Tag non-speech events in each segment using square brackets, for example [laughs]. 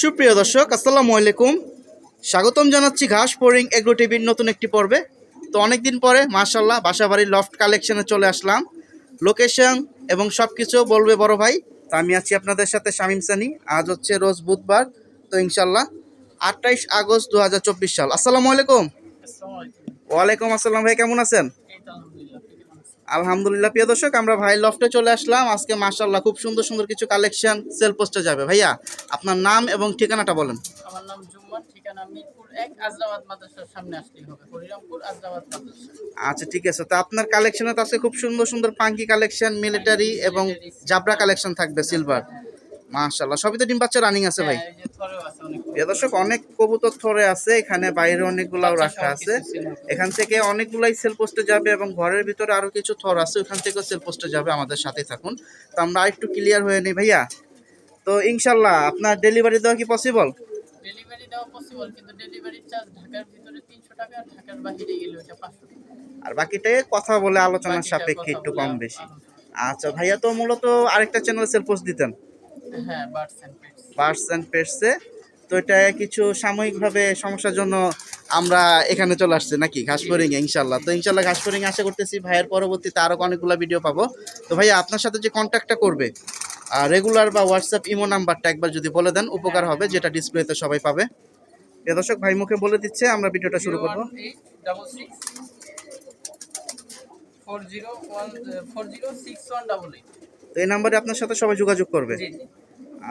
সুপ্রিয় দর্শক আসসালামু আলাইকুম। স্বাগতম জানাচ্ছি ঘাস পোরিং এগ্রো টিভির নতুন একটি পর্বে। তো অনেক দিন পরে মাশাল্লাহ বাসাবাড়ির লফট কালেকশনে চলে আসলাম। লোকেশন এবং সব কিছু বলবে বড় ভাই তো আমি আছি আপনাদের সাথে শামিম সানি। আজ হচ্ছে রোজ বুধবার তো ইনশাল্লাহ আঠাইশ আগস্ট দু হাজার চব্বিশ সাল। আসসালামু আলাইকুম। ওয়ালাইকুম আসসালাম ভাই কেমন আছেন? আলহামদুলিল্লাহ প্রিয় দর্শক আমরা ভাই লফটে চলে আসলাম। আজকে মাশাল্লাহ খুব সুন্দর সুন্দর কিছু কালেকশন সেল পোস্টে যাবে। ভাইয়া আপনার নাম এবং ঠিকানাটা বলেন। আমার নাম জুম্মা ঠিকানা মিরপুর এক আজরাবাদ মাদ্রাসার সামনে আসলেই হবে। হরিরামপুর আজরাবাদ মাদ্রাসা। আচ্ছা ঠিক আছে। তো আপনার কালেকশনে তো আজকে খুব সুন্দর সুন্দর পাঙ্কি কালেকশন মিলিটারি এবং জাবরা কালেকশন থাকবে সিলভার। মাশাল্লাহ সবই তো ডিম বাচ্চা রানিং আছে ভাই। হ্যাঁ, দর্শক অনেক কবুতর থরে আছে এখানে বাইরে অনেকগুলাও রাখা আছে। এখান থেকে অনেকগুলাই সেল পোস্টে যাবে এবং ঘরের ভিতরে আরও কিছু থর আছে ওখান থেকেও সেল পোস্টে যাবে আমাদের সাথে থাকুন। তো আমরা একটু ক্লিয়ার হয়ে নিই ভাইয়া। তো ইনশাল্লাহ আপনার ডেলিভারি দেওয়া কি পসিবল ডেলিভারি দেওয়া পসিবল কিন্তু ডেলিভারি চার্জ ঢাকার ভিতরে তিনশো টাকা আর ঢাকার বাইরে গেলে ওটা পাঁচশো টাকা। আর বাকিটাই কথা বলে আলোচনার সাপেক্ষে একটু কম বেশি। আচ্ছা ভাইয়া তো মূলত আরেকটা চ্যানেল সেল পোস্ট দিতেন। হ্যাঁ বার্ডস অ্যান্ড পেটস তো এটা কিছু সাময়িকভাবে সমস্যার জন্য আমরা এখানে চলে আসছি নাকি? ঘাসফড়িং এ ইনশাল্লাহ তো ইনশাল্লাহ ঘাসফড়িং আশা করতেছি ভাইয়ের পরবর্তীতে আরও অনেকগুলো ভিডিও পাবো। তো ভাইয়া আপনার সাথে যে কন্ট্যাক্টটা করবে রেগুলার বা হোয়াটসঅ্যাপ ইমো নাম্বারটা একবার যদি বলে দেন উপকার হবে যেটা ডিসপ্লেতে সবাই পাবে। প্রিয় দর্শক ভাই মুখে বলে দিচ্ছে আমরা ভিডিওটা শুরু করব। তো এই নাম্বারে আপনার সাথে সবাই যোগাযোগ করবে।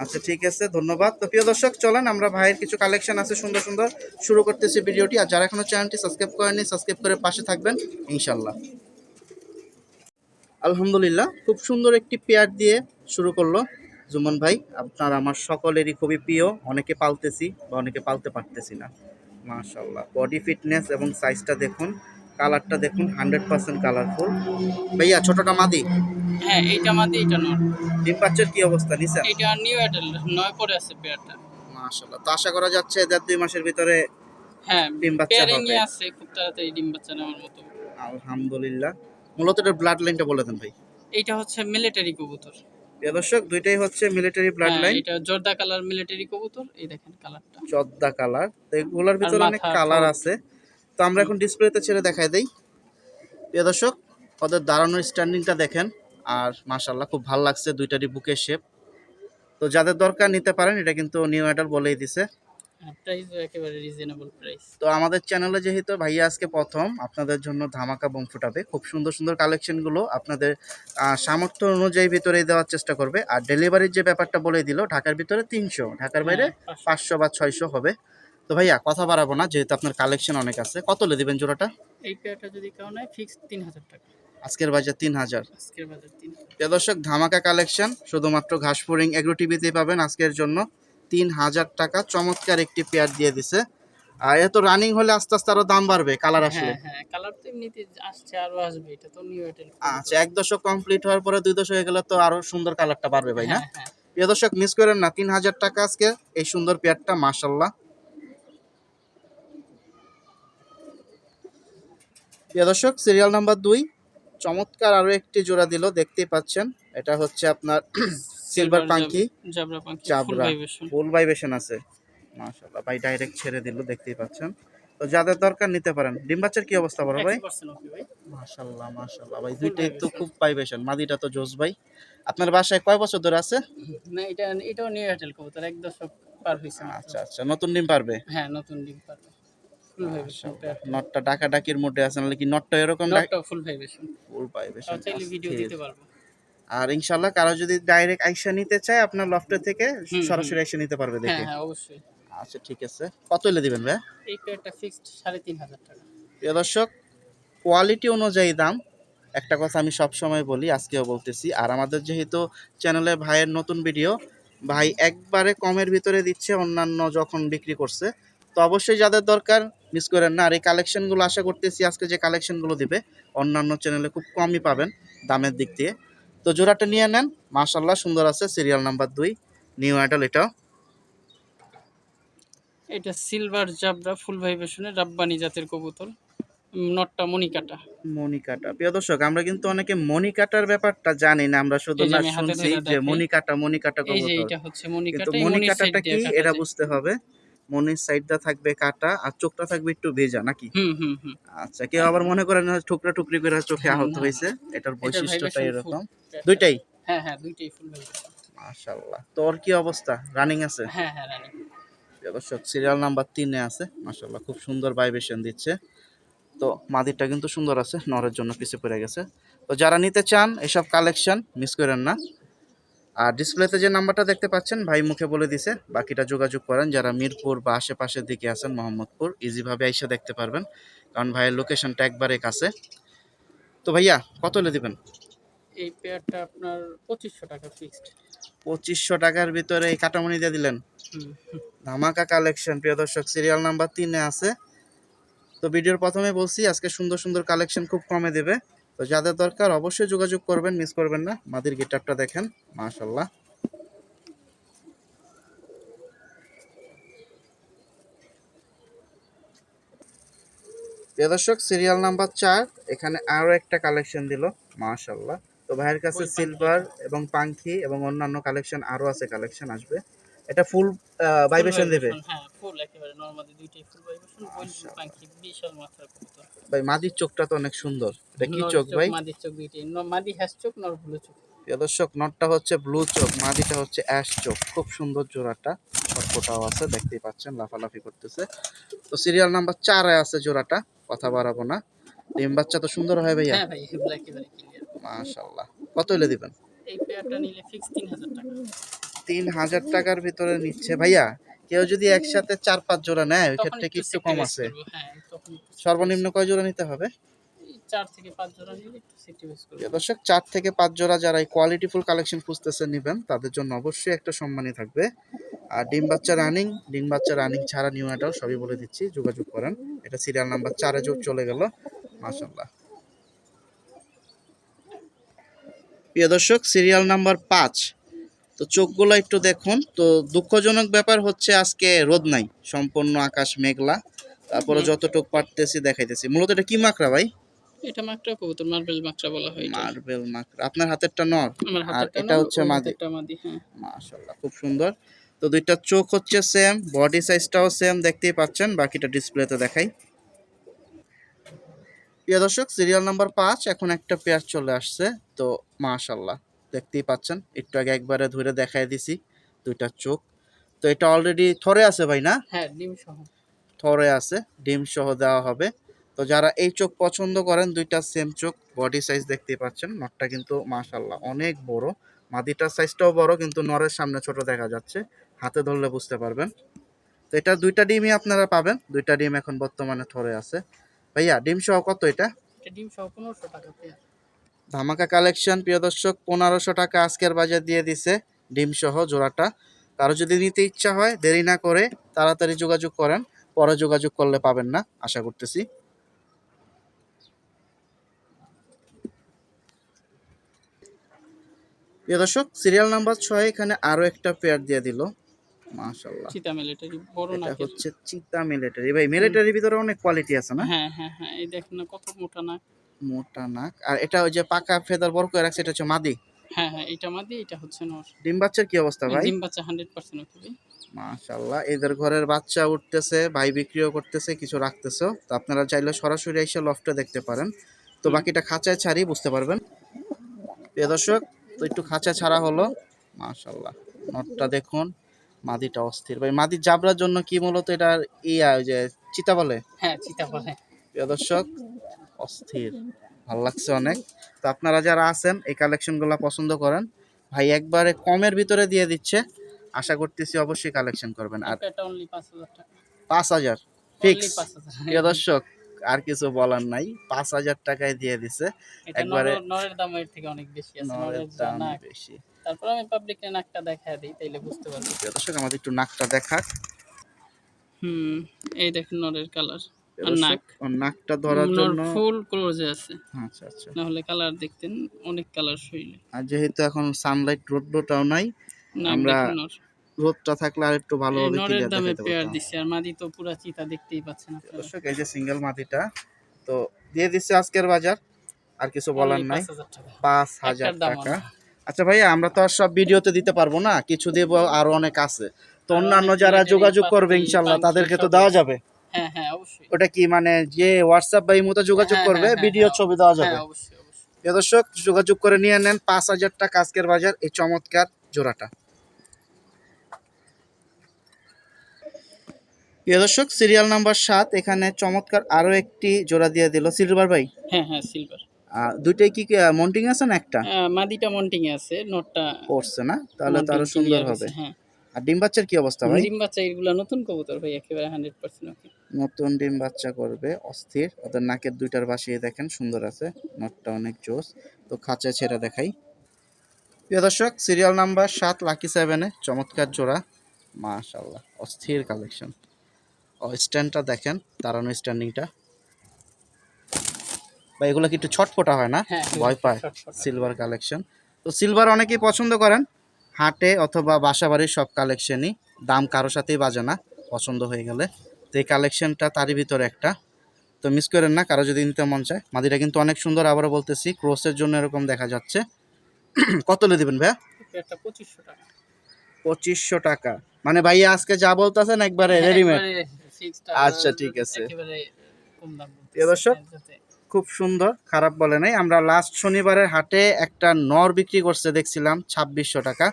আচ্ছা ঠিক আছে, ধন্যবাদ। তো প্রিয় দর্শক, চলেন, আমরা ভাইয়ের কিছু কালেকশন আছে, সুন্দর সুন্দর। শুরু করতেছি ভিডিওটি, আর যারা এখনও চ্যানেলটি সাবস্ক্রাইব করেনি সাবস্ক্রাইব করে পাশে থাকবেন ইনশাল্লাহ আলহামদুলিল্লাহ, খুব সুন্দর একটি পেয়ার দিয়ে শুরু করল জুমন ভাই। আপনার আমার সকলেরই খুবই প্রিয়, অনেকে পালতেছি বা অনেকে পালতে পারতেছি না। মাশাল্লাহ বডি ফিটনেস এবং সাইজটা দেখুন। কালারটা দেখুন হান্ড্রেড পার্সেন্ট কালারফুল। ভাইয়া ছোটটা মাদি? হ্যাঁ এইটা নট ডিম বাচ্চার কি অবস্থা নিছেন? এইটা নিউ অ্যাডেল নয় পরে আছে পেয়ারটা। মাশাল্লাহ তো আশা করা যাচ্ছে দুই মাসের ভিতরে হ্যাঁ ডিম বাচ্চা পেয়ারিং হবে। আছে খুব তাড়াতাড়ি ডিম বাচ্চা নেওয়ার মতো। আলহামদুলিল্লাহ। মূলত এটার ব্লাড লাইনটা বলে দেন ভাই। এইটা হচ্ছে মিলিটারি কবুতর। দর্শক দুইটাই হচ্ছে মিলিটারি ব্লাড লাইন এটা জর্দা কালার মিলিটারি কবুতর এই দেখেন কালারটা। চদ্দা কালার। তো এগুলোর ভিতরে অনেক কালার। আছে। তো আমরা এখন ডিসপ্লেতে ছেড়ে দেখাই দেই। প্রিয় দর্শক ওদের দাঁড়ানোর স্ট্যান্ডিংটা দেখেন। আর মাশাল্লাহ খুব ভালো লাগছে দুইটারই বুকের শেপ তো যাদের দরকার নিতে পারেন এটা কিন্তু নিউ অ্যাডাল বলেই দিছে। একেবারে রিজনেবল তো আমাদের চ্যানেলে যেহেতু ভাইয়া আজকে প্রথম আপনাদের জন্য ধামাকা বোম ফুটাবে। খুব সুন্দর সুন্দর কালেকশনগুলো আপনাদের সামর্থ্য অনুযায়ী ভিতরে দেওয়ার চেষ্টা করবে। আর ডেলিভারির যে ব্যাপারটা বলে দিল ঢাকার ভিতরে তিনশো ঢাকার বাইরে পাঁচশো বা ছয়শো হবে। তো ভাইয়া কথা বাড়াবো না যেহেতু আপনার কালেকশন অনেক আছে। কত লে দিবেন জোড়াটা? এই পেয়ারটা যদি কেউ নেয় ফিক্স তিন হাজার টাকা। আজকের বাজার তিন হাজার। আজকের বাজার তিন প্রিয় দর্শক ধামাকা কালেকশন শুধুমাত্র ঘাসপুরিং এগ্রো টিভিতে পাবেন আজকের জন্য। তিন হাজার টাকা চমৎকার একটি পেয়ার দিয়ে দিছে। আর এত রানিং হলে আস্তে আস্তে আরও দাম বাড়বে কালার আসলে। হ্যাঁ হ্যাঁ কালার তো এমনিতে আসছে আরও আসবে এটা তো নিউ অ্যাডেল আচ্ছা এক দশক কমপ্লিট হওয়ার পরে দুই দশক হয়ে গেলে তো আরও সুন্দর কালারটা বাড়বে ভাই না? হ্যাঁ হ্যাঁ। প্রিয় দর্শক মিস করেন না তিন হাজার টাকা আজকে এই সুন্দর পেয়ারটা মাসাল্লাহ প্রিয় দর্শক সিরিয়াল নাম্বার দুই চমৎকার আরও একটি জোড়া দিল দেখতেই পাচ্ছেন। এটা হচ্ছে আপনার সিলভার পাঙ্কি চাবরা ভাইবেশন ফুল ভাইবেশন আছে। মাশাল্লাহ ভাই ডাইরেক্ট ছেড়ে দিল দেখতেই পাচ্ছেন। তো যাদের দরকার নিতে পারেন। ডিম বাচ্চার কি অবস্থা বড় ভাই? 100% ওকে ভাই। মাশাল্লাহ মাশাল্লাহ ভাই দুইটাই তো খুব ভাইবেশন মাদিটা তো জোস ভাই। আপনার বাসায় কয় বছর ধরে আছে? না এটা এটাও নিউ অ্যাডেল কবুতর এক দশক পার হইছে। আচ্ছা আচ্ছা নতুন ডিম পারবে? হ্যাঁ নতুন ডিম পারবে। ফুল ভাইবেশন নটটা ডাকা ডাকির মধ্যে আছে নাহলে কি নটটা এরকম নটটা ফুল ভাইবেশন ফুল ভাইবেশন চাইলে ভিডিও দিতে পারব। আর ইনশাল্লাহ কারও যদি ডাইরেক্ট আইসা নিতে চায় আপনার লফটে থেকে সরাসরি আইসা নিতে পারবে হ্যাঁ দেখে। হ্যাঁ অবশ্যই। আচ্ছা ঠিক আছে। কত এলে দিবেন ভাই এই পেয়ারটা ফিক্সড সাড়ে তিন হাজার টাকা। প্রিয় দর্শক কোয়ালিটি অনুযায়ী দাম। একটা কথা আমি সব সময় বলি আজকেও বলতেছি। আর আমাদের যেহেতু চ্যানেলে ভাইয়ের নতুন ভিডিও ভাই একবারে কমের ভিতরে দিচ্ছে অন্যান্য যখন বিক্রি করছে তো অবশ্যই যাদের দরকার মিস করেন না। আর এই কালেকশনগুলো আশা করতেছি আজকে যে কালেকশনগুলো দিবে অন্যান্য চ্যানেলে খুব কমই পাবেন দামের দিক দিয়ে। তো জোড়াটা নিয়ে নেন। মাশাল্লাহ সুন্দর আছে। সিরিয়াল নাম্বার দুই নিউ আইডল এটাও। এটা সিলভার জাবরা ফুল ভাইবেশনের রাব্বানি জাতের কবুতর। নটটা মনিকাটা মনিকাটা প্রিয় দর্শক আমরা কিন্তু অনেকে মনিকাটার ব্যাপারটা জানি না। আমরা শুধু না শুনছি যে। মনিকাটা মনিকাটা এই যে কবুতর। এটা হচ্ছে কিন্তু মনিকাটা মনিকাটাটা কি এটা বুঝতে হবে। মনির সাইডটা থাকবে কাটা আর চোখটা থাকবে একটু ভেজা নাকি? আচ্ছা কেউ আবার মনে করেন না টুকরা টুকরি করে চোখে আহত হয়েছে? এটার বৈশিষ্ট্যটা এরকম। দুইটাই? হ্যাঁ হ্যাঁ দুইটাই ফুল মাশাআল্লাহ। তোর কি অবস্থা? রানিং আছে? হ্যাঁ হ্যাঁ রানী দর্শক সিরিয়াল নাম্বার তিনে আছে। মাশাআল্লাহ খুব সুন্দর ভাইব্রেশন দিচ্ছে। তো মাদিরটা কিন্তু সুন্দর আছে নরের জন্য পিছে পড়ে গেছে। তো যারা নিতে চান এসব কালেকশন মিস করেন না। আর ডিসপ্লেতে যে নাম্বারটা দেখতে পাচ্ছেন ভাই মুখে বলে দিছে বাকিটা যোগাযোগ করেন। যারা মিরপুর বা আশেপাশের দিকে আছেন মোহাম্মদপুর ইজিভাবে আইসা দেখতে পারবেন। কারণ ভাইয়ের লোকেশনটা একবারে কাছে। তো ভাইয়া কত হলে দিবেন? এই পেয়ারটা আপনার পঁচিশশো টাকা ফিক্সড পঁচিশশো টাকার ভিতরে এই কাটামনি দিয়ে দিলেন? ধামাকা কালেকশন প্রিয় দর্শক সিরিয়াল নাম্বার তিনে আছে। তো ভিডিওর প্রথমে বলছি আজকে সুন্দর সুন্দর কালেকশন খুব কমে দেবে। তো যাদের দরকার অবশ্যই যোগাযোগ করবেন মিস করবেন না। মাদির গিটারটা দেখেন মাশাল্লাহ দর্শক সিরিয়াল নাম্বার চার এখানে আরও একটা কালেকশন দিল মাশাল্লাহ তো ভাইয়ের কাছে সিলভার এবং পাঙ্খি এবং অন্যান্য কালেকশন আরও আছে কালেকশন আসবে। এটা ফুল ভাইব্রেশন দেবে। হ্যাঁ ফুল একেবারে নরমালি দুইটাই ফুল ভাইব্রেশন আচ্ছা। পাখি বিশাল মাত্রার কবুতর ভাই মাদির চোখটা তো অনেক সুন্দর। এটা কি চোখ ভাই? মাদির চোখ দুইটাই। মাদি হ্যাস চোখ নর ভুলো চোখ। দর্শক নটটা হচ্ছে ব্লু চোখ মাদিটা হচ্ছে অ্যাশ চোখ। খুব সুন্দর জোড়াটা। সবকটাও আছে দেখতেই পাচ্ছেন লাফালাফি করতেছে। তো সিরিয়াল নাম্বার চারে আছে জোড়াটা কথা বাড়াবো না। ডিম বাচ্চা তো সুন্দর হয় ভাইয়া। হ্যাঁ মাশাল্লাহ কত হলে দিবেন? এই পেয়ারটা নিলে ফিক্স তিন হাজার টাকা। তিন হাজার টাকার ভিতরে নিচ্ছে। ভাইয়া কেউ যদি একসাথে চার পাঁচ জোড়া নেয় ওই ক্ষেত্রে কি একটু একটু কম আছে? হ্যাঁ সর্বনিম্ন কয় জোড়া নিতে হবে? দর্শক চার থেকে পাঁচ জোড়া যারা এই কোয়ালিটিফুল কালেকশন খুঁজতেছে নেবেন তাদের জন্য অবশ্যই একটা সম্মানই থাকবে। আর ডিম বাচ্চা রানিং ডিম বাচ্চা রানিং ছাড়া নিউ এটাও সবই বলে দিচ্ছি যোগাযোগ করেন। এটা সিরিয়াল নাম্বার চারে যোগ চলে গেল মাশাল্লাহ প্রিয় দর্শক সিরিয়াল নাম্বার পাঁচ তো চোখগুলো একটু দেখুন। তো দুঃখজনক ব্যাপার হচ্ছে আজকে রোদ নাই সম্পূর্ণ আকাশ মেঘলা। তারপরে। যতটুকু পারতেছি দেখাইতেছি। মূলত এটা কি মাকড়া ভাই? এটা মাকড়া কবুতর মার্বেল মাকড়া বলা হয় মার্বেল মাকড়া। আপনার হাতেরটা নর? আর এটা হচ্ছে মাদি। এটা মাদি হ্যাঁ। মাশাল্লাহ খুব সুন্দর। তো দুইটা চোখ হচ্ছে সেম বডি সাইজটাও সেম দেখতেই পাচ্ছেন। বাকিটা ডিসপ্লেতে দেখাই। প্রিয় দর্শক সিরিয়াল নাম্বার পাঁচ এখন একটা পেয়ার চলে আসছে। তো মাশাল্লাহ দেখতেই পাচ্ছেন। একটু আগে একবারে ধরে দেখাই দিছি দুইটা চোখ। তো এটা অলরেডি থরে আছে ভাই না? হ্যাঁ ডিম সহ থরে আছে ডিম সহ দেওয়া হবে। তো যারা এই চোখ পছন্দ করেন দুইটা সেম চোখ বডি সাইজ দেখতেই পাচ্ছেন। নটটা কিন্তু মাশাল্লাহ অনেক বড়। মাদিটার সাইজটাও বড় কিন্তু নরের সামনে ছোট দেখা যাচ্ছে। হাতে ধরলে বুঝতে পারবেন। তো এটা দুইটা ডিমই আপনারা পাবেন। দুইটা ডিম এখন বর্তমানে থরে আছে। ভাইয়া ডিম সহ কত এটা? এটা ডিম সহ পনেরোশো টাকা ধামাকা কালেকশন প্রিয় দর্শক পনেরোশো টাকা আজকের বাজার দিয়ে দিছে ডিম সহ জোড়াটা। কারও যদি নিতে ইচ্ছা হয় দেরি না করে তাড়াতাড়ি যোগাযোগ করেন পরে যোগাযোগ করলে পাবেন না আশা করতেছি। প্রিয় দর্শক সিরিয়াল নাম্বার ছয় এখানে আরও একটা পেয়ার দিয়ে দিল। মাশাল্লাহ চিতা মিলিটারি বড় এটা হচ্ছে চিতা মিলিটারি। ভাই মিলিটারির ভিতরে অনেক কোয়ালিটি আছে না? হ্যাঁ হ্যাঁ হ্যাঁ এই দেখেন না কত মোটা নাক। মোটা নাক। আর এটা ওই যে পাকা ফেদার বড় করে রাখছে এটা হচ্ছে মাদি। হ্যাঁ হ্যাঁ এটা মাদি এটা হচ্ছে নর। ডিম বাচ্চার কি অবস্থা ভাই? ডিম বাচ্চা হান্ড্রেড পার্সেন্ট হবে মাশাল্লাহ এদের ঘরের বাচ্চা উঠতেছে ভাই বিক্রিও করতেছে কিছু রাখতেছে। তো আপনারা চাইলে সরাসরি এসে লফটে দেখতে পারেন। তো। বাকিটা খাঁচায় ছাড়ি বুঝতে পারবেন। প্রিয় দর্শক তো একটু খাঁচা ছাড়া হলো। মাশাল্লাহ নটটা দেখুন মাদিটা অস্থির। ভাই মাদির জাবরার জন্য কি মূলত এটার ইয়া ওই যে চিতা বলে? হ্যাঁ চিতা বলে। প্রিয় দর্শক অস্থির। ভালো লাগছে অনেক। তো আপনারা যারা আছেন এই কালেকশনগুলো পছন্দ করেন ভাই একবারে কমের ভিতরে দিয়ে দিচ্ছে। আশা করতেছি অবশ্যই কালেকশন করবেন। আর পাঁচ হাজার ফিক্স প্রিয় দর্শক আর কিছু বলার নাই। পাঁচ হাজার টাকায় দিয়ে দিছে। একবারে- নর- নরের দাম এর থেকে অনেক বেশি আছে নরের দাম বেশি। তারপর আমি পাবলিকের নাকটা দেখা দিই তাইলে বুঝতে পারব দর্শক আমাদের একটু নাকটা দেখাক। হুম এই দেখেন নরের কালার নাকটা ধরার জন্য ফুল ক্লোজে আছে। আচ্ছা আচ্ছা। না হলে কালার দেখতেন অনেক কালার আর যেহেতু এখন সানলাইট রোডটাও নাই আমরা রোদটা থাকলে আর একটু এই ভালোভাবে নরের ক্লিয়ার দেখাতে পেয়ার দিচ্ছে আর মাদি তো পুরা চিতা দেখতেই পাচ্ছেন আপনারা। দর্শক এই যে সিঙ্গেল মাদিটা তো দিয়ে দিচ্ছে আজকের বাজার আর কিছু বলার নাই। 5,000 টাকা। পাঁচ হাজার টাকা। আচ্ছা ভাইয়া আমরা তো আর সব ভিডিওতে দিতে পারব না কিছু দেব আরও অনেক আছে। তো অন্যান্য যারা যোগাযোগ করবে ইনশাল্লাহ তাদেরকে তো দেওয়া যাবে। হ্যাঁ হ্যাঁ অবশ্যই। ওটা কি মানে যে হোয়াটসঅ্যাপ বা ইমোতে যোগাযোগ হ্যাঁ, করবে ভিডিও ছবি দেওয়া যাবে। অবশ্যই অবশ্যই। দর্শক যোগাযোগ করে নিয়ে নেন পাঁচ হাজার টাকা আজকের বাজার এই চমৎকার জোড়াটা। প্রিয় দর্শক সিরিয়াল নাম্বার সাত এখানে চমৎকার আরও একটি জোড়া দিয়ে দিল। সিলভার ভাই? হ্যাঁ হ্যাঁ সিলভার দুইটাই কি মন্টিং আছে না একটা? মাদিটা মন্টিং আছে নটটা পড়ছে না? তাহলে তো আরও সুন্দর হবে। হ্যাঁ। আর ডিম বাচ্চার কি অবস্থা ভাই? ডিম বাচ্চা এগুলা নতুন কবুতর ভাই একেবারে হান্ড্রেড পার্সেন্ট ওকে। নতুন ডিম বাচ্চা করবে অস্থির। ওদের নাকের দুইটার বাসিয়ে দেখেন সুন্দর আছে। নটটা অনেক জোস। তো খাঁচায় ছেড়ে দেখাই। প্রিয় দর্শক সিরিয়াল নাম্বার সাত লাকি সেভেনে চমৎকার জোড়া। মাশাল্লাহ অস্থির কালেকশন ও স্ট্যান্ডটা দেখেন দাঁড়ানো স্ট্যান্ডিংটা বা এগুলো কি একটু ছটফটা হয় না? হ্যাঁ ভয় পায়। সিলভার কালেকশন তো সিলভার অনেকেই পছন্দ করেন হাটে অথবা বাসা বাড়ির সব কালেকশনই দাম কারও সাথেই বাজে না পছন্দ হয়ে গেলে। তো এই কালেকশনটা তারই ভিতরে একটা। তো মিস করেন না কারও যদি নিতে মন চায়। মাদিটা কিন্তু অনেক সুন্দর আবারও বলতেছি ক্রোসের জন্য এরকম দেখা যাচ্ছে। [clears throat] কত লে দিবেন ভাইয়া? পঁচিশশো টাকা। পঁচিশশো টাকা। মানে ভাইয়া আজকে যা বলতেছেন একবারে রেডিমেড আচ্ছা, ঠিক আছে। দর্শক, খুব সুন্দর খারাপ বলে নাই। আমরা লাস্ট শনিবারের হাটে একটা নর বিক্রি করছে দেখছিলাম ছাব্বিশশো টাকা।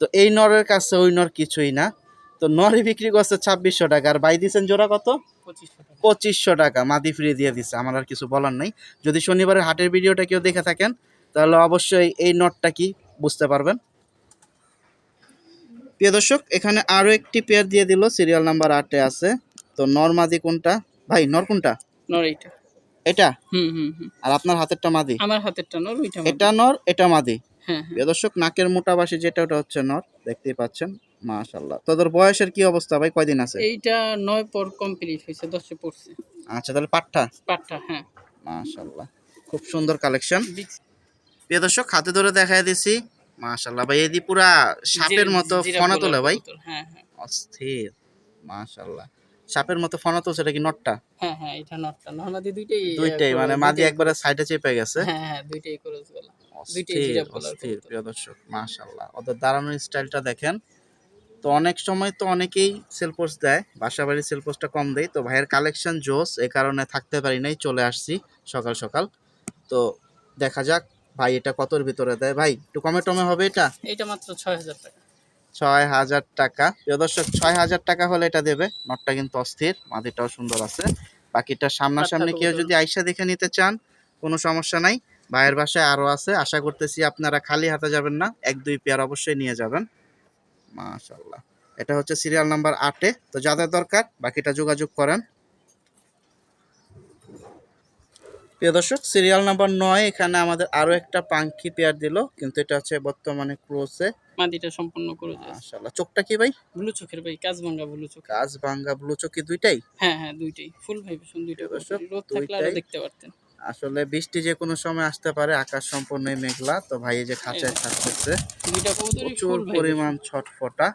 তো এই নরের কাছে ওই নর কিছুই না। তো নরই বিক্রি করছে ছাব্বিশশো টাকা। আর বাই দিচ্ছেন জোড়া কত? পঁচিশশো টাকা। পঁচিশশো টাকা। মাদি ফ্রি দিয়ে দিচ্ছে আমার আর কিছু বলার নাই। যদি শনিবারের হাটের ভিডিওটা কেউ দেখে থাকেন তাহলে অবশ্যই এই নটটা কি বুঝতে পারবেন। প্রিয় দর্শক এখানে আরও একটি পেয়ার দিয়ে দিল। সিরিয়াল নাম্বার আটে আছে। তো নর মাদি কোনটা? ভাই নর কোনটা? নর এইটা। এটা? হুম হুম হুম। আর আপনার হাতেরটা মাদি? আমার হাতেরটা নর ওইটা মাদি। এটা নর এটা মাদি? হ্যাঁ হ্যাঁ। প্রিয় দর্শক নাকের মোটাবাসী যেটা ওটা হচ্ছে নর। দেখতেই পাচ্ছেন মাশাল্লাহ তোদের বয়সের কি অবস্থা ভাই? কয়দিন আছে? এইটা নয় পর কমপ্লিট হয়েছে দশে পড়ছে। আচ্ছা তাহলে পাটটা? পাটটা হ্যাঁ। মাশাল্লাহ খুব সুন্দর কালেকশন। বিগ প্রিয় দর্শক হাতে ধরে দেখাই দিছি। মাশাল্লাহ ভাই এদি পুরা সাপের জিরা- মতো জিরা ফনা তোলে ভাই। হ্যাঁ হ্যাঁ। অস্থির। মাশাল্লাহ সাপের মতো ফনা তো সেটা কি নটটা? হ্যাঁ হ্যাঁ এটা নটটা। নর্মাদি দুইটাই দুইটাই মানে মাদি একবারে সাইডে চেপে গেছে। হ্যাঁ হ্যাঁ দুইটাই ক্রস গলা দুইটাই অস্থির জিরা অস্থির প্রিয় দর্শক মাশাল্লাহ ওদের দাঁড়ানোর স্টাইলটা দেখেন। তো অনেক সময় তো অনেকেই সেলপোস্ট দেয় বাসা বাড়ির সেলপোস্টটা কম দেয়। তো ভাইয়ের কালেকশন জোস এই কারণে থাকতে পারি নাই চলে আসছি সকাল সকাল। তো দেখা যাক ভাই এটা কতর ভিতরে দেয়। ভাই একটু কমে টমে হবে এটা? এইটা মাত্র ছয় হাজার টাকা। ছয় হাজার টাকা। প্রিয় দর্শক ছয় হাজার টাকা হলে এটা দেবে। নটটা কিন্তু অস্থির মাদিটাও সুন্দর আছে। বাকিটা সামনাসামনি কেউ যদি আইসা দেখে নিতে চান কোনো সমস্যা নাই। ভাইয়ের বাসায় আরও আছে। আশা করতেছি আপনারা খালি হাতে যাবেন না এক দুই পেয়ার অবশ্যই নিয়ে যাবেন। মাশাল্লাহ এটা হচ্ছে সিরিয়াল নাম্বার আটে। তো যাদের দরকার বাকিটা যোগাযোগ করেন। প্রিয় দর্শক সিরিয়াল নাম্বার নয় এখানে আমাদের আরও একটা পাঙ্কি পেয়ার দিল কিন্তু এটা হচ্ছে বর্তমানে ক্রোসে মাদিটা সম্পূর্ণ করে যায় মাশাল্লাহ চোখটা কি ভাই? ব্লু চোখের ভাই কাজভাঙ্গা ব্লু চোখ। কাজ ভাঙ্গা ব্লু চকি দুইটাই? হ্যাঁ হ্যাঁ দুইটাই। ফুল ভাইবেশন দুইটা দর্শক, রোদ থাকলে আরও দেখতে পারতেন। আসলে বৃষ্টি যে কোনো সময় আসতে পারে আকাশ সম্পূর্ণই মেঘলা তো ভাই এই যে খাঁচায় থাকতেছে প্রচুর পরিমাণ ছটফটা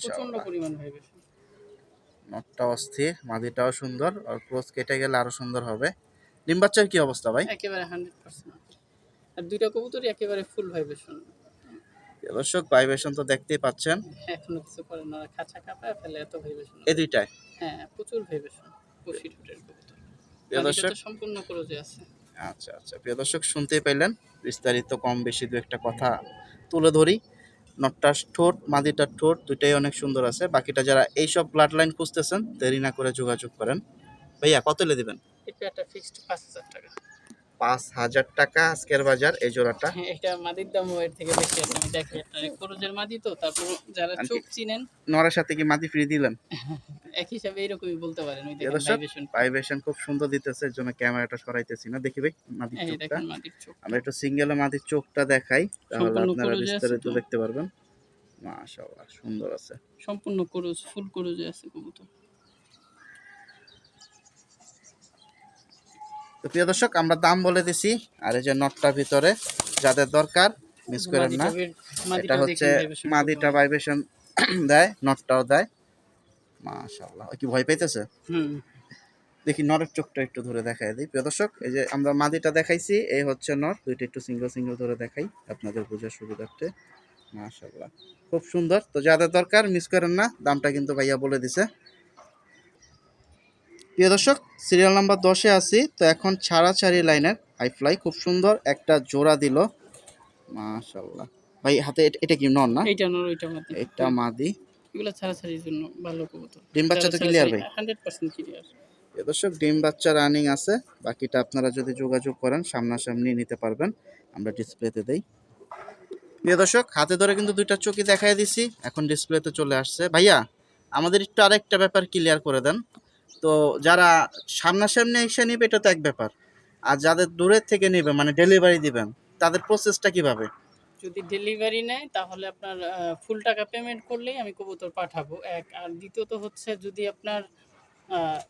প্রচণ্ড পরিমাণ ভাইবেশন নটটা অস্থির মাদিটাও সুন্দর আর ক্রোস কেটে গেলে আরও সুন্দর হবে। ডিম বাচ্চার কি অবস্থা ভাই? একেবারে হান্ড্রেড পার্সেন্ট। আর দুইটা কবুতরই একেবারে ফুল ভাইবেশন দর্শক ভাইবেশন তো দেখতেই পাচ্ছেন। এখনও কিছু করে না। খাঁচা কাঁপায় ফেলে এত ভাইবেশন এই দুইটায় হ্যাঁ প্রচুর ভাইবেশন পশি ঠোঁটের কবুতর। প্রিয় দর্শক সম্পূর্ণ করে যে আছে। আচ্ছা আচ্ছা। প্রিয় দর্শক শুনতেই পেলেন বিস্তারিত কম বেশি দু একটা কথা তুলে ধরি। নটটার ঠোঁট মাদিটার ঠোঁট দুইটাই অনেক সুন্দর আছে। বাকিটা যারা এইসব ব্লাড লাইন খুঁজতেছেন দেরি না করে যোগাযোগ করেন। ভাইয়া কত লে দিবেন? ফিক্সড পাঁচ হাজার টাকা। পাঁচ হাজার টাকা আজকের বাজার এই জোড়াটা। হ্যাঁ এটা মাদির দাম এর থেকে বেশি আছে আমি দেখি করজের মাদি তো তারপর যারা চোখ চিনেন নরের সাথে কি মাদি ফ্রি দিলেন? [laughs] এক হিসাবে এরকমই বলতে পারেন ওই দেখেন ভাইব্রেশন খুব সুন্দর দিতেছে এর জন্য ক্যামেরাটা সরাইতেছি না। দেখি ভাই মাদির চোখটা। আমরা একটু সিঙ্গেলে মাদির চোখটা দেখাই তাহলে আপনারা বিস্তারিত দেখতে পারবেন। মাশাআল্লাহ সুন্দর আছে। সম্পূর্ণ করজ ফুল করজে আছে কবুতর। তো প্রিয় দর্শক আমরা দাম বলে দিছি আর এই যে নটটার ভিতরে যাদের দরকার মিস করেন না। এটা হচ্ছে মাদিটা। ভাইব্রেশন দেয় নটটাও দেয়। মাশাআল্লাহ কি ভয় পাইতেছে? হুম। দেখি নরের চোখটা একটু ধরে দেখাই দিই। প্রিয় দর্শক এই যে আমরা মাদিটা দেখাইছি এই হচ্ছে নর দুইটা একটু সিঙ্গেল সিঙ্গেল ধরে দেখাই আপনাদের বোঝার সুবিধার্থে। মাশাল্লাহ খুব সুন্দর। তো যাদের দরকার মিস করেন না দামটা কিন্তু ভাইয়া বলে দিছে। প্রিয় দর্শক সিরিয়াল নাম্বার দশে আছি তো এখন ছাড়া ছাড়ি লাইনের হাইফ্লাই খুব সুন্দর একটা জোড়া দিল। মাশাল্লাহ ভাই হাতে এটা- এটা কি নন না? এইটা নর ওইটা মাদি। এটা মাদি। এগুলো ছাড়াছাড়ির জন্য ভালো কবুতর। ডিম বাচ্চা তো ক্লিয়ার ভাই? হান্ড্রেড পার্সেন্ট ক্লিয়ার প্রিয় দর্শক ডিম বাচ্চা রানিং আছে। বাকিটা আপনারা যদি যোগাযোগ করেন সামনাসামনি নিতে পারবেন। আমরা ডিসপ্লেতে দেই। প্রিয় দর্শক হাতে ধরে কিন্তু দুইটা চকি দেখাই দিছি। এখন ডিসপ্লেতে চলে আসছে। ভাইয়া আমাদের একটু আরেকটা ব্যাপার ক্লিয়ার করে দেন। তো যারা সামনাসামনি এসে নিবে, এটা তো এক ব্যাপার। আর যাদের দূরের থেকে নেবে মানে ডেলিভারি দিবেন, তাদের প্রসেসটা কীভাবে? যদি ডেলিভারি নেয়, তাহলে আপনার ফুল টাকা পেমেন্ট করলেই আমি কবুতর পাঠাবো, এক। আর দ্বিতীয়ত হচ্ছে যদি আপনার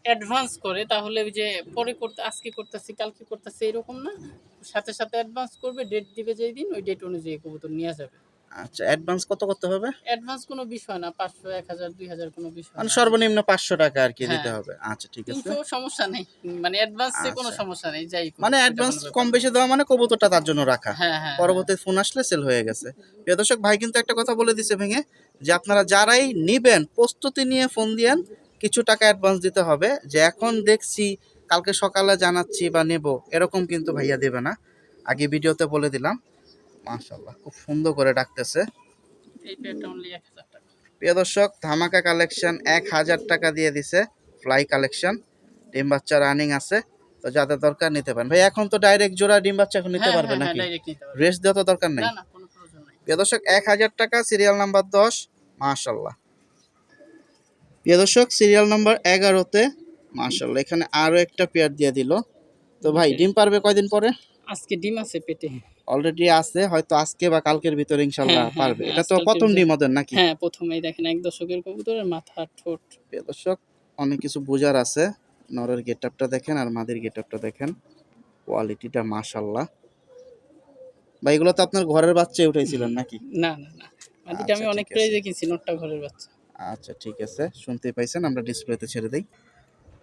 অ্যাডভান্স করে, তাহলে ওই যে পরে করতে, আজকে করতেছি, কালকে করতেছি, এরকম না। সাথে সাথে অ্যাডভান্স করবে ডেট দিবে যেই দিন, ওই ডেট অনুযায়ী কবুতর নিয়ে যাবে। আচ্ছা অ্যাডভান্স কত করতে হবে? অ্যাডভান্স কোনো বিষয় না কোনো বিষয় মানে সর্বনিম্ন পাঁচশো টাকা আর কি হ্যাঁ। দিতে হবে। আচ্ছা ঠিক আছে। কিন্তু সমস্যা নেই মানে অ্যাডভান্সে কোনো আচ্ছা। সমস্যা নেই যাই মানে অ্যাডভান্স কম বেশি দেওয়া মানে কবুতরটা তার জন্য রাখা। হ্যাঁ হ্যাঁ পরবর্তী ফোন আসলে সেল হয়ে গেছে। প্রিয় দর্শক ভাই কিন্তু একটা কথা বলে দিছে ভেঙে যে আপনারা যারাই নিবেন প্রস্তুতি নিয়ে ফোন দিয়েন কিছু টাকা অ্যাডভান্স দিতে হবে। যে এখন দেখছি কালকে সকালে জানাচ্ছি বা নেব এরকম কিন্তু ভাইয়া দেবে না। আগে ভিডিওতে বলে দিলাম। মাশাল্লাহ খুব সুন্দর করে ডাকতেছে। প্রিয় দর্শক ধামাকা কালেকশন এক হাজার টাকা দিয়ে দিছে ফ্লাই কালেকশন ডিম বাচ্চা রানিং আছে তো যাদের দরকার নিতে পারেন। ভাই এখন তো ডাইরেক্ট জোড়া ডিম বাচ্চা এখন নিতে হ্যাঁ, পারবে হ্যাঁ, নাকি? হ্যাঁ, পারবে। রেস্ট দেওয়া তো দরকার নেই। প্রিয় দর্শক এক হাজার টাকা সিরিয়াল নাম্বার দশ মাশাল্লাহ প্রিয় দর্শক সিরিয়াল নাম্বার এগারোতে মাশাল্লাহ এখানে আরও একটা পেয়ার দিয়ে দিল। তো ভাই ডিম পারবে কয়দিন পরে? আজকে ডিম আছে পেটে। অলরেডি আছে হয়তো আজকে বা কালকের ভিতরে ইনশাল্লাহ হ্যাঁ, হ্যাঁ, পারবে। হ্যাঁ, এটা তো প্রথম। ডিম ওদের নাকি? হ্যাঁ প্রথমেই দেখেন এক দশকের কবুতরের মাথা ঠোঁট। দর্শক অনেক কিছু বোঝার আছে। নরের গেট আপটা দেখেন আর মাদের গেট আপটা দেখেন। কোয়ালিটিটা মাশাল্লাহ বা এগুলো তো আপনার ঘরের বাচ্চাই উঠেছিলেন নাকি? না না না। মাদিটা আমি আচ্ছা, অনেক। প্রাইজে কিনছি নটটা ঘরের বাচ্চা। আচ্ছা ঠিক আছে। শুনতেই পাইছেন আমরা ডিসপ্লেতে ছেড়ে দিই।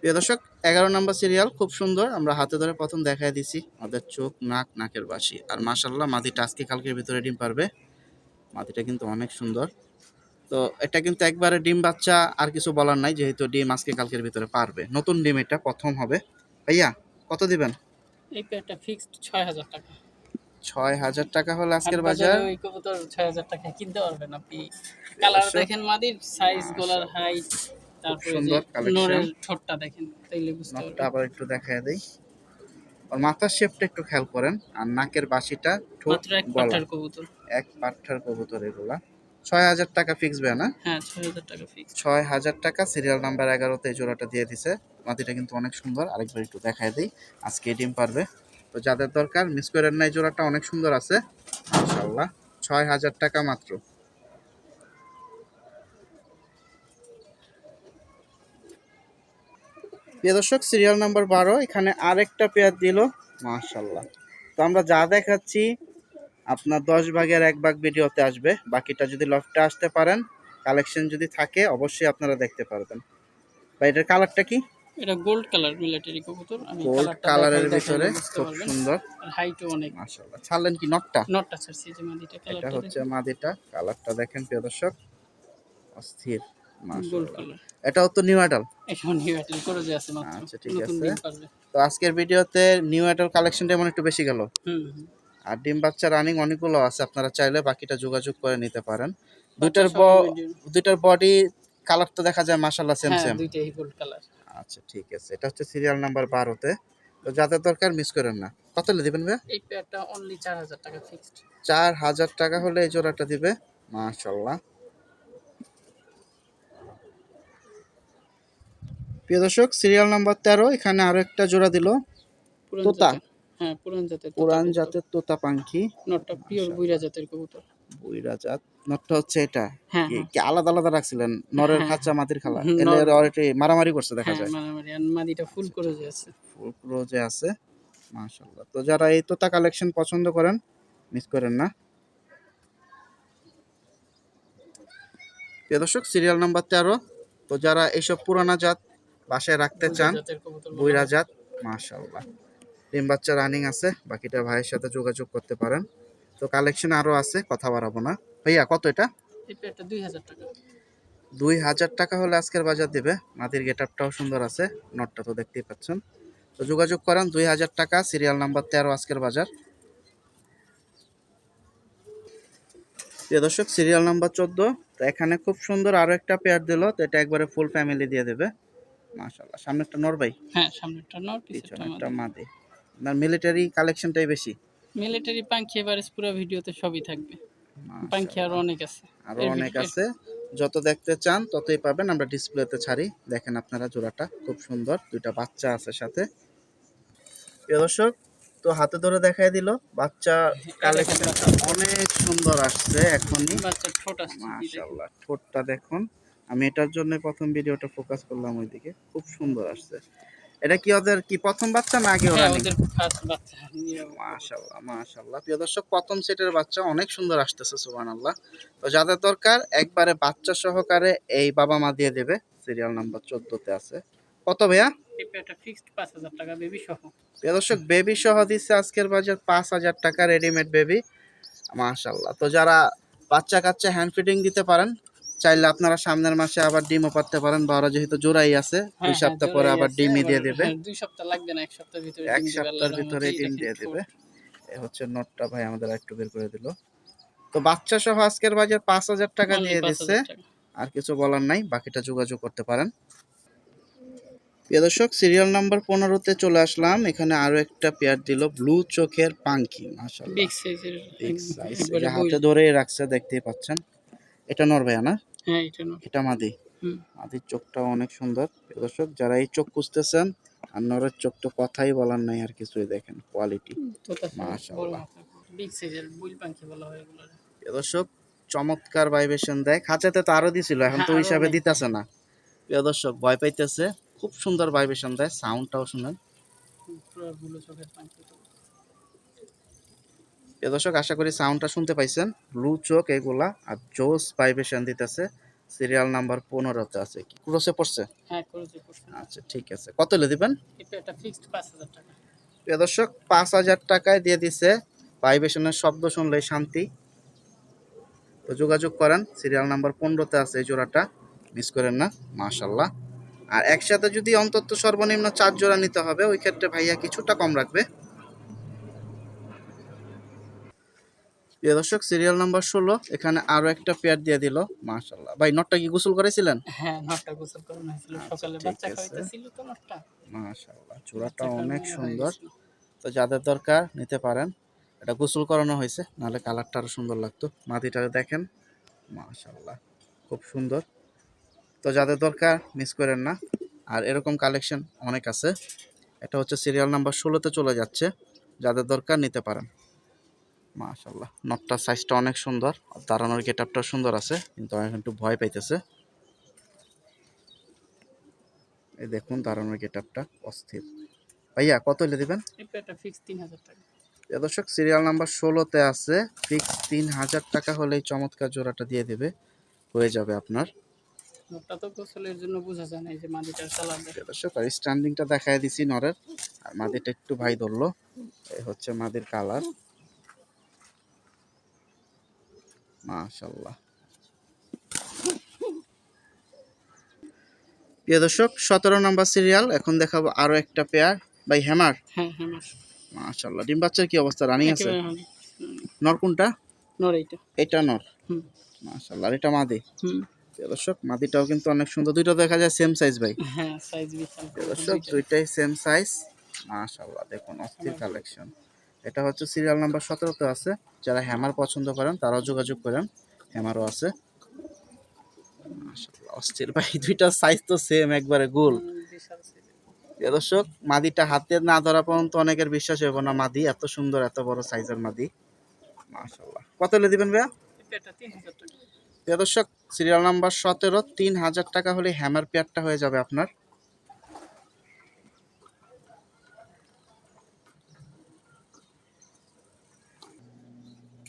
প্রিয় দর্শক এগারো নম্বর সিরিয়াল খুব সুন্দর। আমরা হাতে ধরে প্রথম দেখাই দিছি আমাদের চোখ নাক নাকের বাসি আর মাশাল্লাহ মাদিটা আজকে কালকের ভিতরে ডিম পারবে। মাদিটা কিন্তু অনেক সুন্দর। তো এটা কিন্তু একবারে ডিম বাচ্চা আর কিছু বলার নাই যেহেতু ডিম আজকে কালকের ভিতরে পারবে। নতুন ডিম এটা প্রথম হবে। ভাইয়া কত দিবেন? এই পেয়ারটা ফিক্সড ছয় হাজার টাকা। ছয় হাজার টাকা হলে আজকের বাজার ওই কবুতর টাকা কিনতে পারবেন আপনি। কালার দেখেন মাদির সাইজ গলার হাইট তারপরে যে নরের ঠোঁটটা দেখেন তাইলে বুঝতে পারবেন। আবার একটু দেখায় দেই। আর মাথার শেপটা একটু খেয়াল করেন আর নাকের বাসিটা ঠোঁট এক পাঠার কবুতর। এক পাঠার কবুতর এগুলা। ছয় হাজার টাকা ফিক্স না? হ্যাঁ ছয় হাজার টাকা ফিক্স ছয় হাজার টাকা সিরিয়াল নাম্বার এগারোতে এই জোড়াটা দিয়ে দিছে। মাটিটা কিন্তু অনেক সুন্দর। আরেকবার একটু দেখায় দিই আজকে ডিম পারবে। তো যাদের দরকার মিস করেন না এই জোড়াটা অনেক সুন্দর আছে। মাশাল্লাহ ছয় হাজার টাকা মাত্র। প্রিয় দর্শক সিরিয়াল নাম্বার বারো এখানে আরেকটা পেয়ার দিল। মাশাল্লাহ তো আমরা যা দেখাচ্ছি আপনার দশ ভাগের এক ভাগ ভিডিওতে আসবে। বাকিটা যদি লফটে আসতে পারেন কালেকশন যদি থাকে অবশ্যই আপনারা দেখতে পারবেন। বা এটার কালারটা কি? এটা গোল্ড কালার মিলিটারি কবুতর। আমি গোল্ড কালারের ভিতরে খুব সুন্দর। হাইটও অনেক। মাশাআল্লাহ। ছাড়লেন কি নটটা নটটা ছাড়ছি যে মাদিটা এটা হচ্ছে মাদিটা। কালারটা দেখেন প্রিয় দর্শক। অস্থির। এটাও তো নিউ নিউ আচ্ছা, ঠিক আছে। তো আজকের ভিডিওতে নিউ আইডল কালেকশনটা এমন একটু বেশি গেল। আর ডিম বাচ্চা রানিং অনেকগুলো আছে আপনারা চাইলে বাকিটা যোগাযোগ করে নিতে পারেন। দুইটার। দুইটার বডি কালার তো দেখা যায় মাশাআল্লাহ সেম সেম আচ্ছা ঠিক আছে। এটা হচ্ছে সিরিয়াল নাম্বার বারোতে। তো যাদের দরকার মিস করেন না। কত হলে দিবেন ভাইয়া? এই অনলি চার হাজার টাকা ফিক্সড চার হাজার টাকা হলে এই জোড়াটা দিবে মাশাল্লাহ প্রিয় দর্শক সিরিয়াল নাম্বার তেরো এখানে আরও একটা জোড়া দিল। তোতা? হ্যাঁ পুরান জাতের তোতা পুরান জাতের তোতা পাখি নটটা পিওর বুইরা জাতের কবুতর। বুইরা জাত। নটটা হচ্ছে এটা। হ্যাঁ কি হ্যাঁ। আলাদা আলাদা রাখছিলেন? নরের। খাঁচা মাটির খালা। হুম, অলরেডি মারামারি করছে দেখা যায়। মারামারি। আর মাদিটা ফুল করে যে আছে। ফুল রোজে আছে। মাশাল্লাহ তো যারা এই তোতা কালেকশন পছন্দ করেন মিস করেন না। প্রিয় দর্শক সিরিয়াল নাম্বার তেরো। তো যারা এইসব পুরানা জাত বাসায় রাখতে চান। বুইরা জাত মাশাল্লাহ ডিম বাচ্চা রানিং আছে বাকিটা ভাইয়ের সাথে যোগাযোগ করতে পারেন। তো কালেকশন আরও আছে কথা বাড়াবো না। ভাইয়া কত এটা? দুই হাজার টাকা। হলে আজকের বাজার দেবে। মাটির গেট আপটাও সুন্দর আছে নটটা তো দেখতেই পাচ্ছেন। তো যোগাযোগ করেন দুই হাজার টাকা সিরিয়াল নাম্বার তেরো আজকের বাজার। প্রিয় দর্শক সিরিয়াল নাম্বার চোদ্দ। তো এখানে খুব সুন্দর আরও একটা পেয়ার দিল তো এটা একবারে ফুল ফ্যামিলি দিয়ে দেবে। মাশাল্লাহ সামনে একটা নরবাই হ্যাঁ সামনেরটা নর পিছনে একটা মাদি। আপনার মিলিটারি কালেকশনটাই বেশি? মিলিটারি পাঙ্খি এবারে পুরো ভিডিওতে সবই থাকবে। পাঙ্খি আরও অনেক আছে। আরও অনেক আছে। যত দেখতে চান ততই পাবেন। আমরা ডিসপ্লেতে ছাড়ি। দেখেন আপনারা জোড়াটা খুব সুন্দর। দুইটা বাচ্চা আছে সাথে। প্রিয় দর্শক তো হাতে ধরে দেখাই দিল বাচ্চা কালেকশনটা অনেক সুন্দর আসছে এখনই। বাচ্চার ঠোঁট আসছে মাশাআল্লাহ ঠোঁটটা দেখুন। আমি এটার জন্য প্রথম ভিডিওটা ফোকাস করলাম ওইদিকে। খুব সুন্দর আসছে। এটা কি ওদের কি প্রথম বাচ্চা না আগে ওরা হ্যাঁ ওদের ফার্স্ট বাচ্চা। নিয়ে মাশাল্লাহ মাশাল্লাহ প্রিয় দর্শক প্রথম সেটের বাচ্চা অনেক সুন্দর আসতেছে সুবহানাল্লাহ। তো যাদের দরকার একবারে বাচ্চা সহকারে এই বাবা মা দিয়ে দেবে। সিরিয়াল নাম্বার চোদ্দতে আছে। কত ভাইয়া? এই ফিক্সড পাঁচ হাজার টাকা বেবি সহ। প্রিয় দর্শক বেবি সহ দিচ্ছে আজকের বাজার পাঁচ হাজার টাকা রেডিমেড বেবি মাশাল্লাহ তো যারা বাচ্চা কাচ্চা হ্যান্ড ফিডিং দিতে পারেন চাইলে আপনারা সামনের মাসে আবার ডিমও পাততে পারেন বা ওরা যেহেতু জোড়াই আছে দুই হ্যাঁ, সপ্তাহ হ্যাঁ, পরে আবার ডিমই দিয়ে দেবে। হ্যাঁ, দুই সপ্তাহ লাগবে না এক সপ্তাহের ভিতরে এক সপ্তাহের ভিতরে ডিম দিয়ে দেবে। এ হচ্ছে নোটটা ভাই আমাদের একটু বের করে দিল। তো বাচ্চা সহ আজকের বাজার পাঁচ হাজার টাকা Only দিয়ে দিচ্ছে আর কিছু বলার নাই বাকিটা যোগাযোগ করতে পারেন। প্রিয় দর্শক সিরিয়াল নাম্বার পনেরোতে চলে আসলাম। এখানে আরও একটা পেয়ার দিল ব্লু চোখের পাঙ্কি মাশাআল্লাহ। হাতে ধরেই রাখছে দেখতেই পাচ্ছেন। এটা নরভাইয়া না? হ্যাঁ এটা নর এটা মাদি। মাদির চোখটাও অনেক সুন্দর। দর্শক যারা এই চোখ খুঁজতেছেন আর নরের চোখ তো কথাই বলার নাই আর কিছুই দেখেন কোয়ালিটি মাশাআল্লাহ। বিগ সাইজের বুল পাখি বলা হয় এগুলো। দর্শক চমৎকার ভাইবেশন দেয় খাঁচাতে তো আরও দিছিল এখন তো হ্যাঁ, হিসাবে দিতেছে না। প্রিয় দর্শক ভয় পাইতেছে। খুব সুন্দর ভাইবেশন দেয় সাউন্ডটাও শুনেন। পুরো বুলো চোখের পাখি প্রিয় দর্শক আশা করি সাউন্ডটা শুনতে পাইছেন। ব্লু চোখ এগুলা আর জোস ভাইবেশন দিতেছে। সিরিয়াল নাম্বার পনেরোতে আছে কি? ক্রোসে পড়ছে? হ্যাঁ করেছে করছে আচ্ছা ঠিক আছে। কত হলে দিবেন? এটা ফিক্সড পাঁচ হাজার টাকা। প্রিয় দর্শক পাঁচ হাজার টাকায় দিয়ে দিছে। ভাইবেশনের শব্দ শুনলেই শান্তি। তো যোগাযোগ করেন সিরিয়াল নাম্বার পনেরোতে আছে এই জোড়াটা। মিস করেন না মাশাল্লাহ আর একসাথে যদি অন্তত সর্বনিম্ন চার জোড়া নিতে হবে ওই ক্ষেত্রে ভাইয়া কিছুটা কম রাখবে। প্রিয় দর্শক সিরিয়াল নাম্বার ষোলো। এখানে আরও একটা পেয়ার দিয়ে দিল। মাশাল্লাহ ভাই নটটা কি গোসল করেছিলেন হ্যাঁ নটটা গোসল করানো হয়েছিল। সকালে বাচ্চা খাওয়াইতেছিল তো নটটা মাশাল্লাহ চূড়াটা অনেক সুন্দর। তো যাদের দরকার নিতে পারেন। এটা গোসল করানো হয়েছে নাহলে কালারটা আরও সুন্দর লাগতো। মাটিটা দেখেন। মাশাল্লাহ খুব সুন্দর। তো যাদের দরকার মিস করেন না। আর এরকম কালেকশন অনেক আছে। এটা হচ্ছে সিরিয়াল নাম্বার ষোলোতে চলে যাচ্ছে। যাদের দরকার নিতে পারেন। মাশাল্লাহ নটটার সাইজটা অনেক সুন্দর আর দাঁড়ানোর গেট আপটা সুন্দর আছে কিন্তু এখন একটু ভয় পাইতেছে। এই দেখুন দাঁড়ানোর গেট আপটা অস্থির। ভাইয়া কত হলে দিবেন? দর্শক সিরিয়াল নাম্বার ষোলোতে আছে ফিক্স তিন হাজার টাকা হলেই চমৎকার জোড়াটা দিয়ে দেবে হয়ে যাবে আপনার। এই স্ট্যান্ডিংটা দেখায় দিছি নরের আর মাদিটা একটু ভাই ধরলো এই হচ্ছে মাদির কালার মাশাল্লাহ প্রিয় দর্শক সতেরো নম্বর সিরিয়াল এখন দেখাবো আরও একটা পেয়ার বাই হ্যামার হ্যাঁ হ্যাঁ মাশাল্লাহ ডিম বাচ্চার কি অবস্থা? রানিং আছে। নর কোনটা? নর এইটা। এটা নর। মাশাল্লাহ আর এটা মাদি। প্রিয় দর্শক মাদিটাও কিন্তু অনেক সুন্দর। দুইটা দেখা যায় সেম সাইজ ভাই। হ্যাঁ সাইজ দর্শক দুইটাই সেম সাইজ মাশাল্লাহ দেখুন অস্থির কালেকশন এটা হচ্ছে সিরিয়াল নাম্বার সতেরোতে আছে। যারা হ্যামার পছন্দ করেন, তারাও যোগাযোগ করেন। হ্যামারও আছে। অস্থির। ভাই, দুইটা সাইজ তো সেম একবারে গোল। দর্শক, মাদিটা হাতে না ধরা পর্যন্ত অনেকের বিশ্বাস হবে না মাদি। এত সুন্দর, এত বড় সাইজের মাদি। কত হলে দিবেন ভাইয়া? দর্শক সিরিয়াল নাম্বার সতেরো, তিন হাজার টাকা হলে হ্যামার পেয়ারটা হয়ে যাবে আপনার।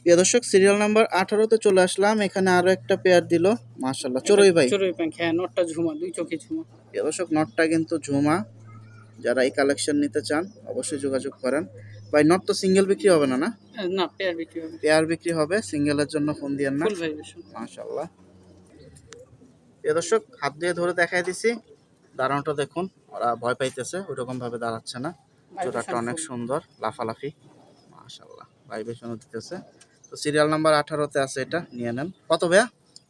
প্রিয় দর্শক সিরিয়াল নাম্বার আঠারোতে চলে আসলাম। এখানে আরও একটা পেয়ার দিল। মাশাল্লাহ চড়ুই ভাই। চড়ুই হ্যাঁ নটটা ঝুমা দুই চোখে ঝুমা। প্রিয় দর্শক নটটা কিন্তু ঝুমা। যারা এই কালেকশন নিতে চান অবশ্যই যোগাযোগ করেন। ভাই নট তো সিঙ্গেল বিক্রি হবে না না? না পেয়ার বিক্রি হবে। পেয়ার বিক্রি হবে সিঙ্গেলের জন্য ফোন দিয়েন না। মাশাল্লাহ প্রিয় দর্শক হাত দিয়ে ধরে দেখাই দিছি। দাঁড়ানোটা দেখুন ওরা ভয় পাইতেছে ওইরকম ভাবে দাঁড়াচ্ছে না। জোড়াটা অনেক সুন্দর লাফালাফি। মাশাল্লাহ ভাইব্রেশনও দিতেছে। তো সিরিয়াল নাম্বার আঠারোতে আছে এটা নিয়ে নেন। কত ভাইয়া?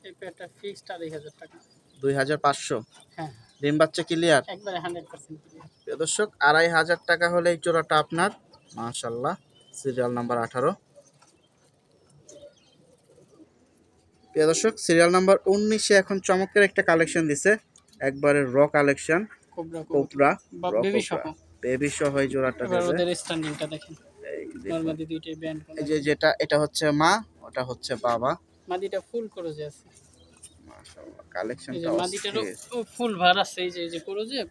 এই পেয়ারটা ফিক্সড আড়াই হাজার টাকা। দুই হাজার পাঁচশো। হ্যাঁ। ডিম বাচ্চা ক্লিয়ার একবারে হান্ড্রেড পার্সেন্ট ক্লিয়ার দর্শক আড়াই হাজার টাকা হলে এই জোড়াটা আপনার। মাশাল্লাহ সিরিয়াল নাম্বার আঠারো। প্রিয় দর্শক সিরিয়াল নাম্বার উনিশে এখন চমৎকার একটা কালেকশন দিছে। একবারে র কালেকশন কোবরা কোপরা বেবি সহ। এই জোড়াটা স্ট্যান্ডিংটা দেখেন। এই দুইটাই ব্যান্ড এই যে যেটা এটা হচ্ছে মা ওটা হচ্ছে বাবা। মাদিটা ফুল করে যে আছে। মাশাআল্লাহ কালেকশনটা মাদিটারও ফুল ভার আছে এই যে এই যে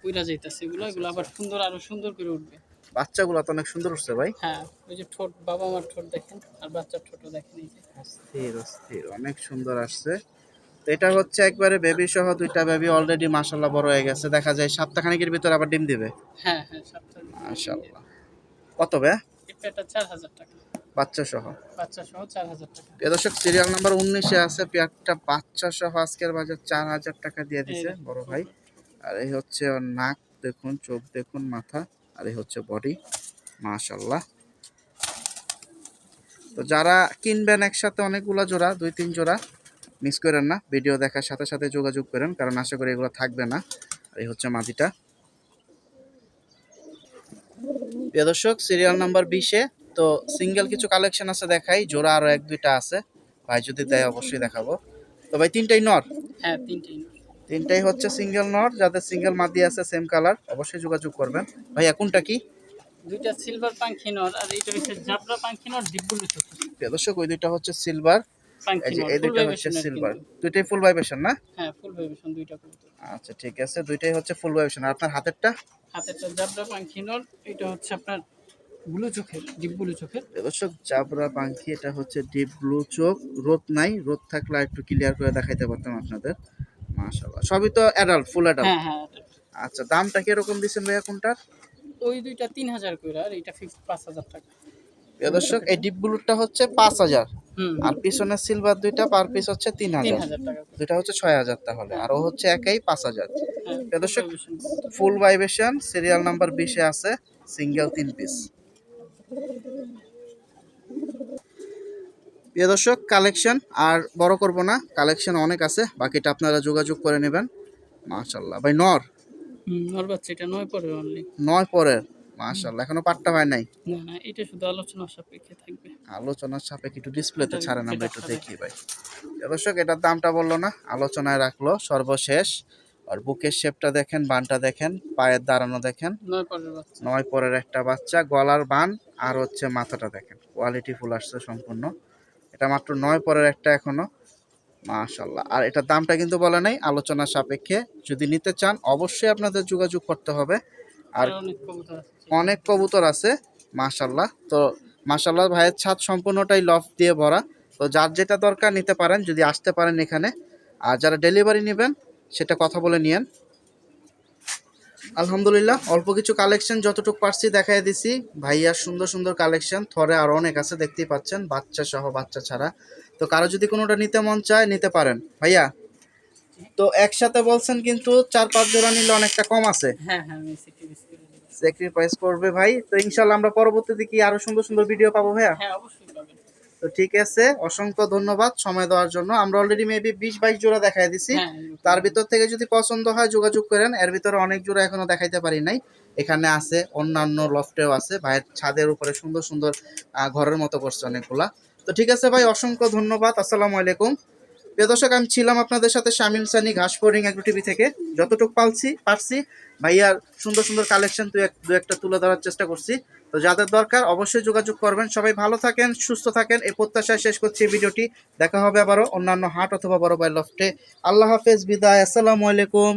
পুইরা যাইতাছে এগুলো এগুলো আবার সুন্দর আরও সুন্দর করে উঠবে। বাচ্চাগুলো তো অনেক সুন্দর হচ্ছে ভাই। হ্যাঁ ওই যে ঠোঁট বাবা মার ঠোঁট দেখেন আর বাচ্চার ঠোঁটও দেখেন এই যে। অস্থির অস্থির অনেক সুন্দর আসছে। তো এটা হচ্ছে একবারে বেবি সহ দুইটা বেবি অলরেডি মাশাল্লাহ বড় হয়ে গেছে। দেখা যায় সপ্তাহখানেকের ভিতরে আবার ডিম দিবে। হ্যাঁ হ্যাঁ সপ্তাহে কত বে? এটা চার হাজার টাকা। বাচ্চা সহ বাচ্চা সহ চার হাজার টাকা। প্রিয় দর্শক সিরিয়াল নাম্বার উনিশে আছে পেয়ারটা বাচ্চা সহ আজকের বাজার চার হাজার টাকা দিয়ে দিছে বড় ভাই। আর এই হচ্ছে ওর নাক দেখুন চোখ দেখুন মাথা আর এই হচ্ছে বডি মাশাল্লাহ তো যারা কিনবেন একসাথে অনেকগুলো জোড়া দুই তিন জোড়া মিস করেন না। ভিডিও দেখার সাথে সাথে যোগাযোগ করেন কারণ আশা করি এগুলো থাকবে না। আর এই হচ্ছে মাদিটা প্রিয় দর্শক সিরিয়াল নাম্বার বিশে তো সিঙ্গেল কিছু কালেকশন আছে দেখাই জোড়া আরও এক দুইটা আছে। ভাই যদি দেয় অবশ্যই দেখাবো। তো ভাই তিনটাই নর? হ্যাঁ তিনটেই তিনটাই হচ্ছে সিঙ্গেল নর যাদের সিঙ্গেল মাদি আছে সেম কালার অবশ্যই যোগাযোগ করবেন। ভাই কোনটা কি? দুইটা সিলভার পাখি নর আর এইটা হচ্ছে জাবরা পাখি নর চোখে। প্রিয় দর্শক ওই দুইটা হচ্ছে সিলভার এই ফুল দুইটা হচ্ছে সিলভার দুইটাই ফুল ভাইব্রেশন না? হ্যাঁ ফুল ভাইব্রেশন দুইটা আচ্ছা ঠিক আছে দুইটাই হচ্ছে ফুল ভাইব্রেশন আর আপনার হাতেরটা? হাতেরটা জাবরা এটা হচ্ছে আপনার ব্লু চোখের ডিব্বুল চোখের। দর্শক জাবরা পাখি এটা হচ্ছে ডিপ ব্লু চোখ। রোদ নাই রোদ থাকলে একটু ক্লিয়ার করে দেখাইতে পারতাম আপনাদের। মাশাআল্লাহ সবই তো অ্যাডাল্ট ফুল অ্যাডাল্ট হ্যাঁ হ্যাঁ আচ্ছা দামটা কীরকম দিচ্ছেন ভাইয়া কোনটার? ওই দুইটা তিন হাজার করে আর ফিক্সড পাঁচ হাজার টাকা। প্রিয় দর্শক এই ডিপ ব্লুটা হচ্ছে পাঁচ হাজার। আর পিছনের সিলভার দুইটা পার পিস হচ্ছে তিন হাজার। দুইটা হচ্ছে ছয় হাজার তাহলে আর ও হচ্ছে একাই পাঁচ হাজার। হ্যাঁ প্রিয় দর্শক, ফুল ভাইব্রেশন সিরিয়াল নাম্বার বিশে আছে সিঙ্গেল তিন পিস প্রিয় দর্শক কালেকশন আর বড় করব না কালেকশন অনেক আছে বাকিটা আপনারা যোগাযোগ করে নেবেন। মাশাল্লাহ ভাই নর? হুম বাচ্চা এটা নয় পরে অনলি নয় পরের। মাশাল্লাহ এখনও পাট্টা হয় নাই? না না এটা শুধু আলোচনা সাপেক্ষে থাকবে। আলোচনার সাপেক্ষে একটু ডিসপ্লেতে এটা- ছাড়েন আমরা একটু দেখি ভাই। দর্শক এটার দামটা বলল না আলোচনায় রাখল সর্বশেষ। আর বুকের শেপটা দেখেন বানটা দেখেন পায়ের দাঁড়ানো দেখেন। নয় পরের নয় পরের একটা বাচ্চা গলার বান আর হচ্ছে মাথাটা দেখেন। কোয়ালিটি ফুল আসছে সম্পূর্ণ। এটা মাত্র নয় পরের একটা এখনও। মাশাল্লাহ আর এটার দামটা কিন্তু বলে নাই আলোচনা সাপেক্ষে। যদি নিতে চান অবশ্যই আপনাদের যোগাযোগ করতে হবে। আর আর অনেক কবুতর আছে মাশাল্লাহ তো মাশাল্লাহ ভাইয়ের ছাদ সম্পূর্ণটাই লফ দিয়ে ভরা। তো যার যেটা দরকার নিতে পারেন যদি আসতে পারেন এখানে। আর যারা ডেলিভারি নেবেন সেটা কথা বলে নিয়েন। আলহামদুলিল্লাহ অল্প কিছু কালেকশন যতটুকু পারছি দেখাই দিছি। ভাইয়ার সুন্দর সুন্দর কালেকশন থরে আরও অনেক আছে দেখতেই পাচ্ছেন। বাচ্চা সহ বাচ্চা ছাড়া। তো কারও যদি কোনোটা নিতে মন চায় নিতে পারেন। ভাইয়া? তো একসাথে বলছেন কিন্তু চার পাঁচ জোড়া নিলে অনেকটা কম আছে। হ্যাঁ হ্যাঁ স্যাক্রিফাইস স্যাক্রিফাইস করবে ভাই। তো ইনশাল্লাহ আমরা পরবর্তীতে কি আরও সুন্দর সুন্দর ভিডিও পাবো ভাইয়া? হ্যাঁ অবশ্যই পাবেন। তো ঠিক আছে অসংখ্য ধন্যবাদ সময় দেওয়ার জন্য। আমরা অলরেডি মেবি বিশ বাইশ জোড়া দেখাই দিছি। হ্যাঁ তার ভিতর থেকে যদি পছন্দ হয় যোগাযোগ করেন। এর ভিতরে অনেক জোড়া এখনও দেখাইতে পারি নাই। এখানে আছে অন্যান্য লফটেও আছে। ভাইয়ের ছাদের উপরে সুন্দর সুন্দর ঘরের মতো করছে অনেকগুলা। তো ঠিক আছে ভাই অসংখ্য ধন্যবাদ। আসসালামু আলাইকুম। দর্শক, আমি ছিলাম আপনাদের সাথে শামিম সানি ঘাস বোর্ডিং এগ্রো টিভি থেকে। যতটুকু পালছি, পারছি। ভাইয়ার সুন্দর সুন্দর কালেকশন দু এক দু একটা তুলে ধরার চেষ্টা করছি। তো যাদের দরকার, অবশ্যই যোগাযোগ করবেন। সবাই ভালো থাকেন, সুস্থ থাকেন। এই প্রত্যাশায় শেষ করছি এই ভিডিওটি। দেখা হবে আবারও অন্যান্য হাট অথবা বড় বাই লফটে। আল্লাহ হাফেজ, বিদায়। আসসালামু আলাইকুম।